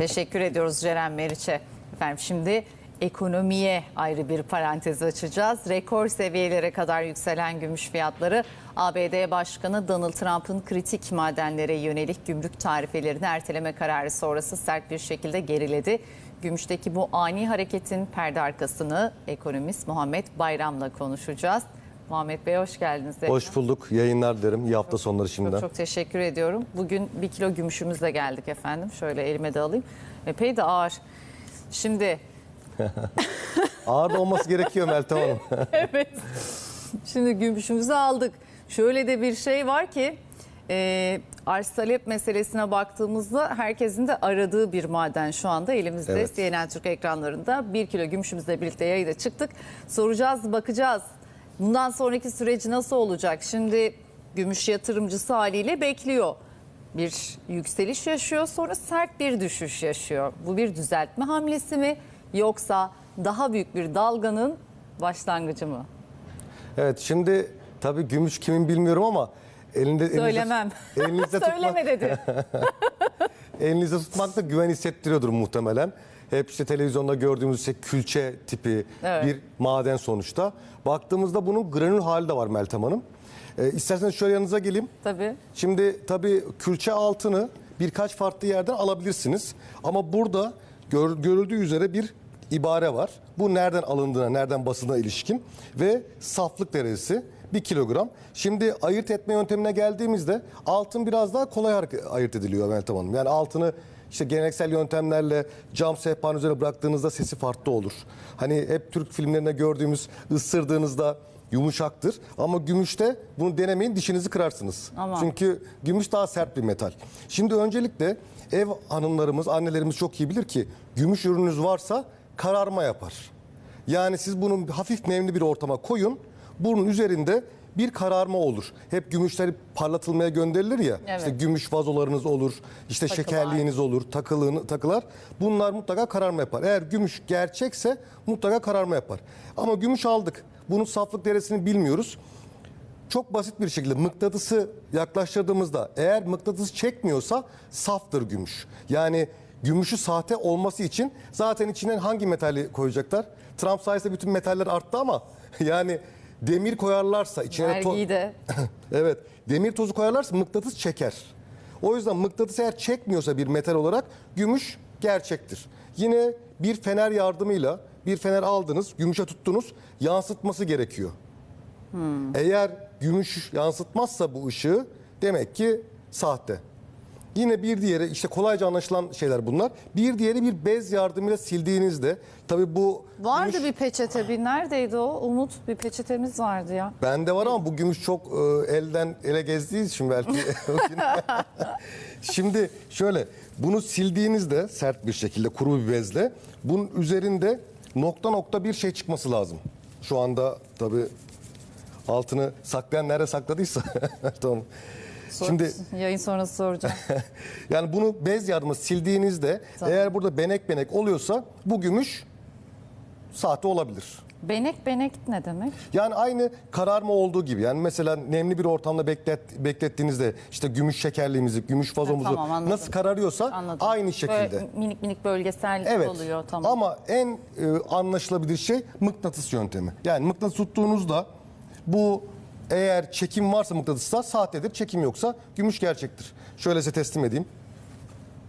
Teşekkür ediyoruz Ceren Meriç'e. Efendim şimdi ekonomiye ayrı bir parantez açacağız. Rekor seviyelere kadar yükselen gümüş fiyatları ABD Başkanı Donald Trump'ın kritik madenlere yönelik gümrük tarifelerini erteleme kararı sonrası sert bir şekilde geriledi. Gümüşteki bu ani hareketin perde arkasını ekonomist Muhammed Bayram'la konuşacağız. Muhammed Bey hoş geldiniz. Hoş bulduk. Yayınlar dilerim. İyi hafta sonları şimdiden. Çok, çok teşekkür ediyorum. Bugün bir kilo gümüşümüzle geldik efendim. Şöyle elime de alayım. Epey de ağır. Şimdi Ağır da olması gerekiyor Meltem Hanım. evet. Şimdi gümüşümüzü aldık. Şöyle de bir şey var ki e, arz talep meselesine baktığımızda herkesin de aradığı bir maden şu anda elimizde. Evet. CNN Türk ekranlarında bir kilo gümüşümüzle birlikte yayına çıktık. Soracağız, bakacağız. Bundan sonraki süreci nasıl olacak? Şimdi gümüş yatırımcısı haliyle bekliyor. Bir yükseliş yaşıyor sonra sert bir düşüş yaşıyor. Bu bir düzeltme hamlesi mi yoksa daha büyük bir dalganın başlangıcı mı? Evet şimdi tabii gümüş kimin bilmiyorum ama elinde elinizde- Söylemem. elinizde tutmak, Söyleme dedi. elinizde tutmak da güven hissettiriyordur muhtemelen. Hep işte televizyonda gördüğümüz işte külçe tipi Evet. bir maden sonuçta. Baktığımızda bunun granül hali de var Meltem Hanım. Ee, isterseniz şöyle yanınıza geleyim. Tabii. Şimdi tabii külçe altını birkaç farklı yerden alabilirsiniz. Ama burada gör- görüldüğü üzere bir ibare var. Bu nereden alındığına, nereden basına ilişkin ve saflık derecesi 1 kilogram. Şimdi ayırt etme yöntemine geldiğimizde altın biraz daha kolay hareket- ayırt ediliyor Meltem Hanım. Yani altını işte geleneksel yöntemlerle cam sehpanın üzerine bıraktığınızda sesi farklı olur. Hani hep Türk filmlerinde gördüğümüz ısırdığınızda yumuşaktır. Ama gümüşte bunu denemeyin dişinizi kırarsınız. Aman. Çünkü gümüş daha sert bir metal. Şimdi öncelikle ev hanımlarımız, annelerimiz çok iyi bilir ki gümüş ürününüz varsa kararma yapar. Yani siz bunu hafif nemli bir ortama koyun. Bunun üzerinde bir kararma olur. Hep gümüşler parlatılmaya gönderilir ya. Evet. İşte gümüş vazolarınız olur, işte Takılar. şekerliğiniz olur, takılığını, takılar. Bunlar mutlaka kararma yapar. Eğer gümüş gerçekse mutlaka kararma yapar. Ama gümüş aldık. Bunun saflık derecesini bilmiyoruz çok basit bir şekilde mıknatısı yaklaştırdığımızda eğer mıknatıs çekmiyorsa saftır gümüş. Yani gümüşü sahte olması için zaten içine hangi metali koyacaklar? Trump sayesinde bütün metaller arttı ama yani demir koyarlarsa içine Vergiyi de Evet. Demir tozu koyarlarsa mıknatıs çeker. O yüzden mıknatıs eğer çekmiyorsa bir metal olarak gümüş gerçektir. Yine bir fener yardımıyla bir fener aldınız, gümüşe tuttunuz, yansıtması gerekiyor. Eğer gümüş yansıtmazsa bu ışığı demek ki sahte. Yine bir diğeri işte kolayca anlaşılan şeyler bunlar. Bir diğeri bir bez yardımıyla sildiğinizde tabii bu vardı gümüş- bir peçete. Bir neredeydi o? Umut bir peçetemiz vardı ya. Bende var ama bu gümüş çok e, elden ele gezdiği için belki. Şimdi şöyle bunu sildiğinizde sert bir şekilde kuru bir bezle bunun üzerinde nokta nokta bir şey çıkması lazım. Şu anda tabii altını saklayan nerede sakladıysa tamam. Sor- Şimdi yayın sonrası soracağım. yani bunu bez yardımı sildiğinizde Tamam. eğer burada benek benek oluyorsa bu gümüş sahte olabilir. benek benek ne demek? Yani aynı kararma olduğu gibi. Yani mesela nemli bir ortamda beklet, beklettiğinizde işte gümüş şekerliğimizi, gümüş vazomuzu tamam, anladım. nasıl kararıyorsa Anladım. aynı şekilde. Böyle minik minik bölgesel Evet. oluyor tamam. Ama en e, anlaşılabilir şey mıknatıs yöntemi. Yani mıknatıs tuttuğunuzda bu eğer çekim varsa mıknatısta sahtedir, çekim yoksa gümüş gerçektir. Şöyle size teslim edeyim.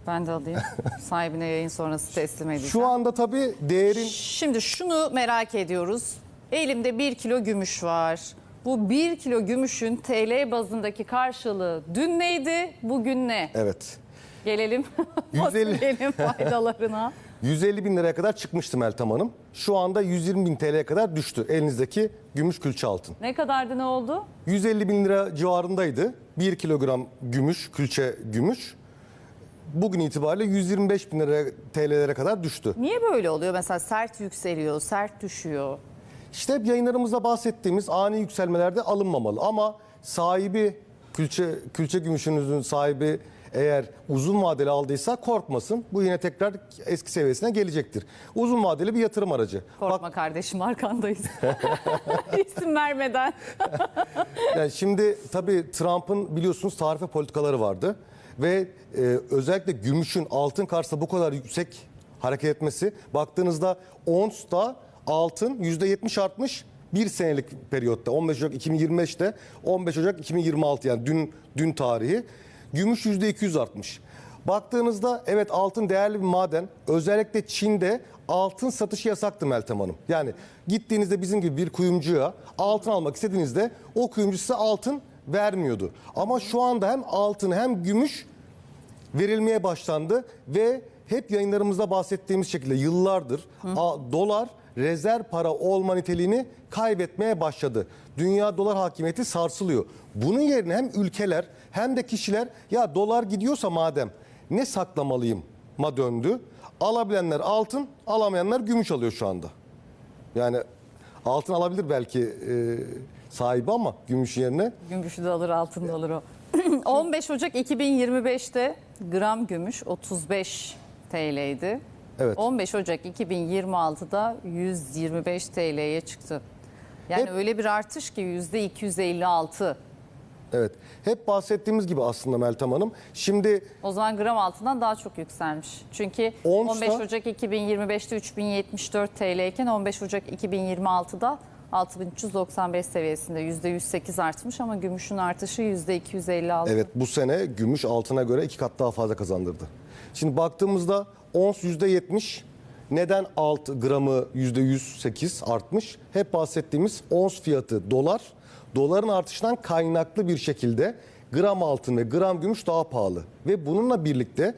Ben de alayım. Sahibine yayın sonrası teslim edeceğim. Şu anda tabii değerin Şimdi şunu merak ediyoruz. Elimde bir kilo gümüş var. Bu bir kilo gümüşün TL bazındaki karşılığı dün neydi, bugün ne? evet Gelelim 150. fasulyenin faydalarına. 150 bin liraya kadar çıkmıştı Meltem Hanım. Şu anda 120 bin TL'ye kadar düştü elinizdeki gümüş külçe altın. Ne kadardı ne oldu? 150 bin lira civarındaydı. 1 kilogram gümüş, külçe gümüş. Bugün itibariyle 125 bin lira TL'lere kadar düştü. Niye böyle oluyor? Mesela sert yükseliyor, sert düşüyor. İşte hep yayınlarımızda bahsettiğimiz ani yükselmelerde alınmamalı. Ama sahibi, külçe, külçe gümüşünüzün sahibi eğer uzun vadeli aldıysa korkmasın. Bu yine tekrar eski seviyesine gelecektir. Uzun vadeli bir yatırım aracı. Korkma kardeşim arkandayız. İsim vermeden. Yani şimdi tabii Trump'ın biliyorsunuz tarife politikaları vardı. ve e, özellikle gümüşün altın karşısında bu kadar yüksek hareket etmesi baktığınızda onsta altın %70 artmış bir senelik periyotta 15 Ocak 2025'te 15 Ocak 2026 yani dün dün tarihi gümüş %200 artmış. Baktığınızda evet altın değerli bir maden. Özellikle Çin'de altın satışı yasaktı Meltem Hanım. Yani gittiğinizde bizim gibi bir kuyumcuya altın almak istediğinizde o kuyumcu size altın vermiyordu. Ama şu anda hem altın hem gümüş verilmeye başlandı ve hep yayınlarımızda bahsettiğimiz şekilde yıllardır a- dolar rezerv para olma niteliğini kaybetmeye başladı. Dünya dolar hakimiyeti sarsılıyor. Bunun yerine hem ülkeler hem de kişiler ya dolar gidiyorsa madem ne saklamalıyım ma döndü. Alabilenler altın, alamayanlar gümüş alıyor şu anda. Yani altın alabilir belki e, sahibi ama gümüş yerine Gümüşü de alır, altın da alır o. 15 Ocak 2025'te gram gümüş 35 TL'ydi. Evet. 15 Ocak 2026'da 125 TL'ye çıktı. Yani Hep- öyle bir artış ki %256. evet hep bahsettiğimiz gibi aslında Meltem Hanım. Şimdi O zaman gram altından daha çok yükselmiş. Çünkü Onsa- 15 Ocak 2025'te 3074 TL iken 15 Ocak 2026'da 6395 seviyesinde %108 artmış ama gümüşün artışı %256. Evet bu sene gümüş altına göre iki kat daha fazla kazandırdı. Şimdi baktığımızda ons %70 neden alt gramı %108 artmış? Hep bahsettiğimiz ons fiyatı dolar. Doların artışından kaynaklı bir şekilde gram altın ve gram gümüş daha pahalı. Ve bununla birlikte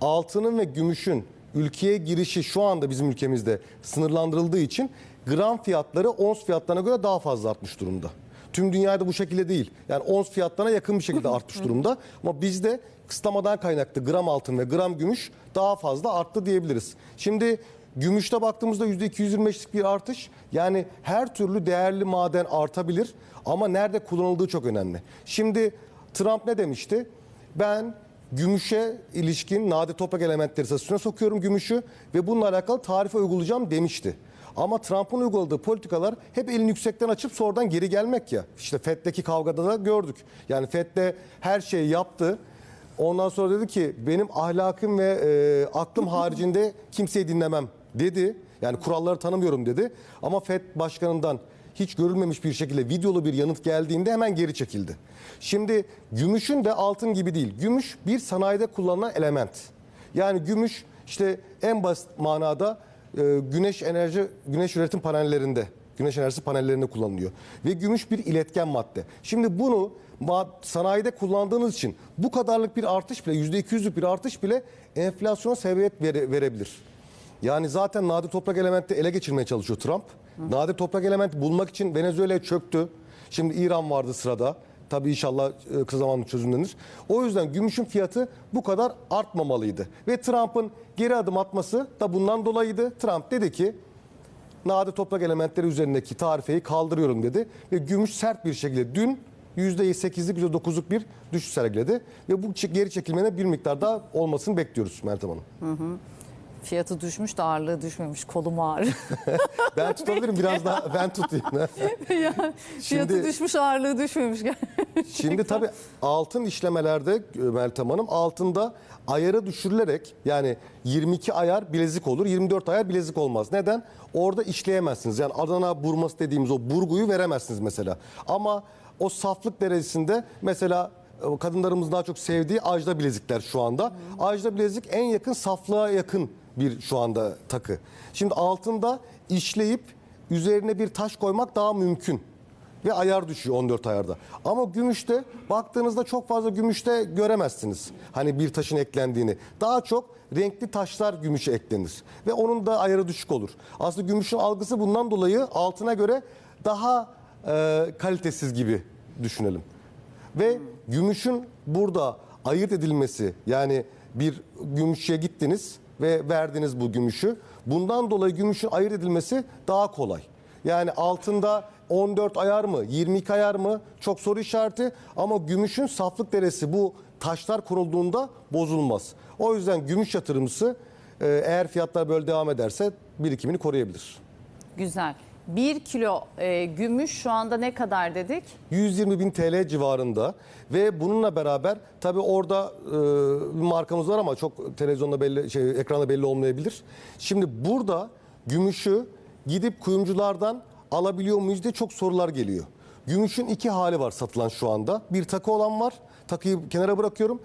altının ve gümüşün ülkeye girişi şu anda bizim ülkemizde sınırlandırıldığı için gram fiyatları ons fiyatlarına göre daha fazla artmış durumda. Tüm dünyada bu şekilde değil. Yani ons fiyatlarına yakın bir şekilde artmış durumda. Ama bizde kısıtlamadan kaynaklı gram altın ve gram gümüş daha fazla arttı diyebiliriz. Şimdi gümüşte baktığımızda %225'lik bir artış. Yani her türlü değerli maden artabilir ama nerede kullanıldığı çok önemli. Şimdi Trump ne demişti? Ben gümüşe ilişkin nadir toprak elementleri statüsüne sokuyorum gümüşü ve bununla alakalı tarife uygulayacağım demişti. Ama Trump'ın uyguladığı politikalar hep elini yüksekten açıp sonradan geri gelmek ya. İşte FED'deki kavgada da gördük. Yani FED'de her şeyi yaptı. Ondan sonra dedi ki benim ahlakım ve e, aklım haricinde kimseyi dinlemem dedi. Yani kuralları tanımıyorum dedi. Ama FED başkanından hiç görülmemiş bir şekilde videolu bir yanıt geldiğinde hemen geri çekildi. Şimdi gümüşün de altın gibi değil. Gümüş bir sanayide kullanılan element. Yani gümüş işte en basit manada e, güneş enerji güneş üretim panellerinde güneş enerjisi panellerinde kullanılıyor ve gümüş bir iletken madde. Şimdi bunu sanayide kullandığınız için bu kadarlık bir artış bile %200'lük bir artış bile enflasyona sebebiyet vere- verebilir. Yani zaten nadir toprak elementi ele geçirmeye çalışıyor Trump. Nadir toprak elementi bulmak için Venezuela'ya çöktü. Şimdi İran vardı sırada. Tabii inşallah e, kısa zamanda çözümlenir. O yüzden gümüşün fiyatı bu kadar artmamalıydı. Ve Trump'ın geri adım atması da bundan dolayıydı. Trump dedi ki nadir toprak elementleri üzerindeki tarifeyi kaldırıyorum dedi. Ve gümüş sert bir şekilde dün %8'lik %9'luk bir düşüş sergiledi. Ve bu geri çekilmenin bir miktar daha olmasını bekliyoruz Meltem Hanım. Fiyatı düşmüş de ağırlığı düşmemiş. Kolum ağrı. Ben tutabilirim biraz daha ben tutayım. yani fiyatı Şimdi- düşmüş ağırlığı düşmemiş. Şimdi tabii altın işlemelerde e, Meltem Hanım altında ayarı düşürülerek yani 22 ayar bilezik olur 24 ayar bilezik olmaz. Neden? Orada işleyemezsiniz. Yani Adana burması dediğimiz o burguyu veremezsiniz mesela. Ama o saflık derecesinde mesela e, kadınlarımızın daha çok sevdiği ajda bilezikler şu anda. Ajda bilezik en yakın saflığa yakın bir şu anda takı. Şimdi altında işleyip üzerine bir taş koymak daha mümkün ve ayar düşüyor 14 ayarda. Ama gümüşte baktığınızda çok fazla gümüşte göremezsiniz. Hani bir taşın eklendiğini. Daha çok renkli taşlar gümüşe eklenir. Ve onun da ayarı düşük olur. Aslında gümüşün algısı bundan dolayı altına göre daha e, kalitesiz gibi düşünelim. Ve gümüşün burada ayırt edilmesi yani bir gümüşçüye gittiniz ve verdiniz bu gümüşü. Bundan dolayı gümüşün ayırt edilmesi daha kolay. Yani altında 14 ayar mı, 22 ayar mı çok soru işareti ama gümüşün saflık deresi bu taşlar kurulduğunda bozulmaz. O yüzden gümüş yatırımcısı e, eğer fiyatlar böyle devam ederse birikimini koruyabilir. Güzel. 1 kilo e, gümüş şu anda ne kadar dedik? 120 bin TL civarında ve bununla beraber tabi orada e, markamız var ama çok televizyonda belli şey ekranda belli olmayabilir. Şimdi burada gümüşü gidip kuyumculardan alabiliyor muyuz diye çok sorular geliyor. Gümüşün iki hali var satılan şu anda. Bir takı olan var. Takıyı kenara bırakıyorum.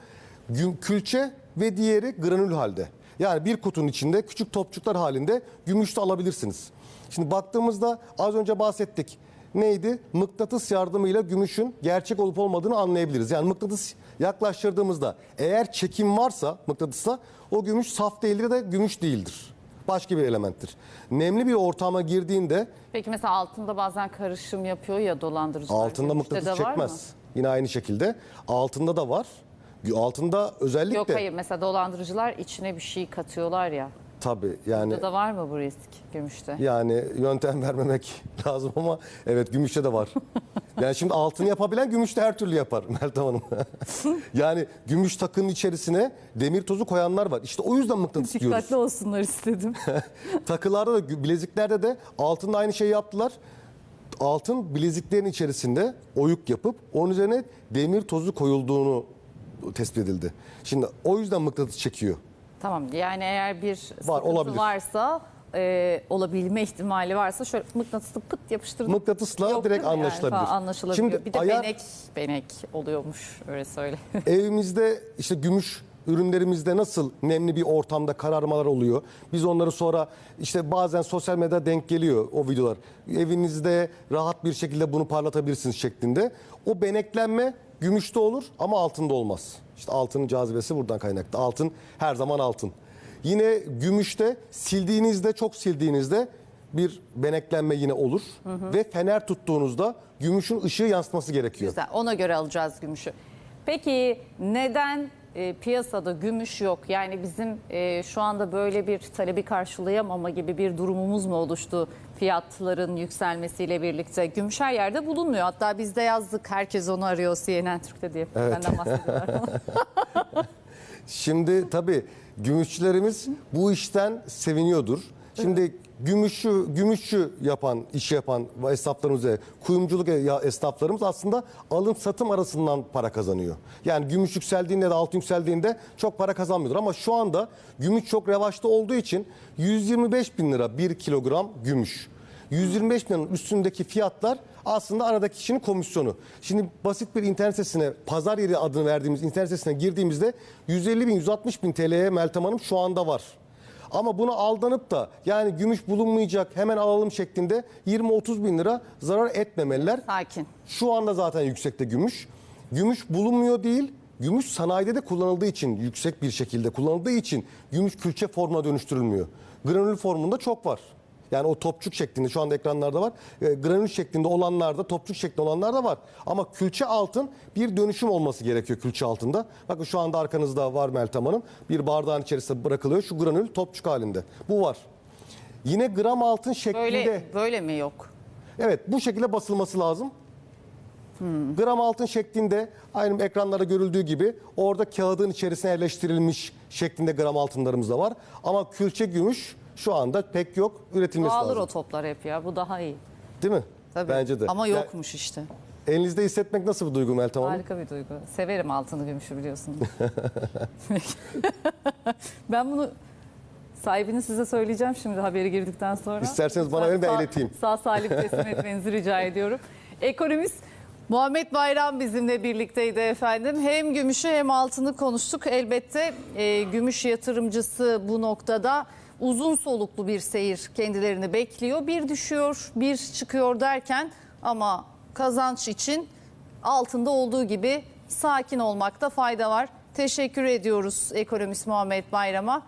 Güm- Külçe ve diğeri granül halde. Yani bir kutunun içinde küçük topçuklar halinde gümüş de alabilirsiniz. Şimdi baktığımızda az önce bahsettik. Neydi? Mıknatıs yardımıyla gümüşün gerçek olup olmadığını anlayabiliriz. Yani mıknatıs yaklaştırdığımızda eğer çekim varsa mıknatısla o gümüş saf değildir de gümüş değildir. Başka bir elementtir. Nemli bir ortama girdiğinde Peki mesela altında bazen karışım yapıyor ya dolandırıcılar. altında mıknatıs mı? çekmez. Yine aynı şekilde altında da var. Altında özellikle Yok hayır mesela dolandırıcılar içine bir şey katıyorlar ya. tabii yani Burada da var mı bu risk gümüşte? Yani yöntem vermemek lazım ama evet gümüşte de var. Yani şimdi altını yapabilen gümüşte her türlü yapar Meltem Hanım. yani gümüş takının içerisine demir tozu koyanlar var. İşte o yüzden mıknatıs diyoruz. Dikkatli olsunlar istedim. Takılarda da bileziklerde de altında aynı şeyi yaptılar. Altın bileziklerin içerisinde oyuk yapıp onun üzerine demir tozu koyulduğunu tespit edildi. Şimdi o yüzden mıknatıs çekiyor. tamam yani eğer bir sıkıntı olabilir. varsa e, olabilme ihtimali varsa şöyle mıknatıslı pıt yapıştırdım. Mıknatısla Yok direkt değil mi yani? anlaşılabilir. Falan anlaşılabiliyor. Şimdi bir de ayar- benek benek oluyormuş öyle söyle. Evimizde işte gümüş ürünlerimizde nasıl nemli bir ortamda kararmalar oluyor. Biz onları sonra işte bazen sosyal medyada denk geliyor o videolar. Evinizde rahat bir şekilde bunu parlatabilirsiniz şeklinde. O beneklenme gümüşte olur ama altında olmaz. İşte altının cazibesi buradan kaynaklı. Altın her zaman altın. Yine gümüşte sildiğinizde çok sildiğinizde bir beneklenme yine olur. Ve fener tuttuğunuzda gümüşün ışığı yansıtması gerekiyor. Güzel ona göre alacağız gümüşü. Peki neden e, piyasada gümüş yok? Yani bizim e, şu anda böyle bir talebi karşılayamama gibi bir durumumuz mu oluştu fiyatların yükselmesiyle birlikte? Gümüş her yerde bulunmuyor. Hatta biz de yazdık herkes onu arıyor CNN Türk'te diye. Benden bahsediyorlar. Şimdi tabii gümüşçülerimiz bu işten seviniyordur. Şimdi gümüşçü, gümüşçü yapan, iş yapan esnaflarımız, kuyumculuk ya- esnaflarımız aslında alım satım arasından para kazanıyor. Yani gümüş yükseldiğinde de altın yükseldiğinde çok para kazanmıyorlar. Ama şu anda gümüş çok revaçta olduğu için 125 bin lira bir kilogram gümüş. 125 bin liranın üstündeki fiyatlar aslında aradaki kişinin komisyonu. Şimdi basit bir internet sitesine, pazar yeri adını verdiğimiz internet sitesine girdiğimizde 150 bin, 160 bin TL'ye Meltem Hanım şu anda var. Ama buna aldanıp da yani gümüş bulunmayacak hemen alalım şeklinde 20-30 bin lira zarar etmemeliler. Sakin. Şu anda zaten yüksekte gümüş. Gümüş bulunmuyor değil. Gümüş sanayide de kullanıldığı için yüksek bir şekilde kullanıldığı için gümüş külçe formuna dönüştürülmüyor. Granül formunda çok var. Yani o topçuk şeklinde şu anda ekranlarda var. E, granül şeklinde olanlarda, topçuk şeklinde olanlar da var. Ama külçe altın bir dönüşüm olması gerekiyor külçe altında. Bakın şu anda arkanızda var Meltem Hanım. Bir bardağın içerisinde bırakılıyor. Şu granül topçuk halinde. Bu var. Yine gram altın şeklinde. Böyle böyle mi yok? Evet bu şekilde basılması lazım. Gram altın şeklinde aynı ekranlarda görüldüğü gibi orada kağıdın içerisine yerleştirilmiş şeklinde gram altınlarımız da var. Ama külçe gümüş şu anda pek yok üretilmesi Dağılır lazım. o toplar hep ya. Bu daha iyi. Değil mi? Tabii. Bence de. Ama Yani yokmuş işte. elinizde hissetmek nasıl bir duygu Meltem Hanım? Harika bir duygu. Severim altını gümüşü biliyorsunuz. ben bunu sahibini size söyleyeceğim şimdi haberi girdikten sonra. İsterseniz bana verin, ben Sağ- ileteyim. Sağ salim teslim etmenizi rica ediyorum. Ekonomist Muhammed Bayram bizimle birlikteydi efendim. Hem gümüşü hem altını konuştuk. Elbette e, gümüş yatırımcısı bu noktada uzun soluklu bir seyir kendilerini bekliyor. Bir düşüyor, bir çıkıyor derken ama kazanç için altında olduğu gibi sakin olmakta fayda var. Teşekkür ediyoruz ekonomist Muhammed Bayram'a.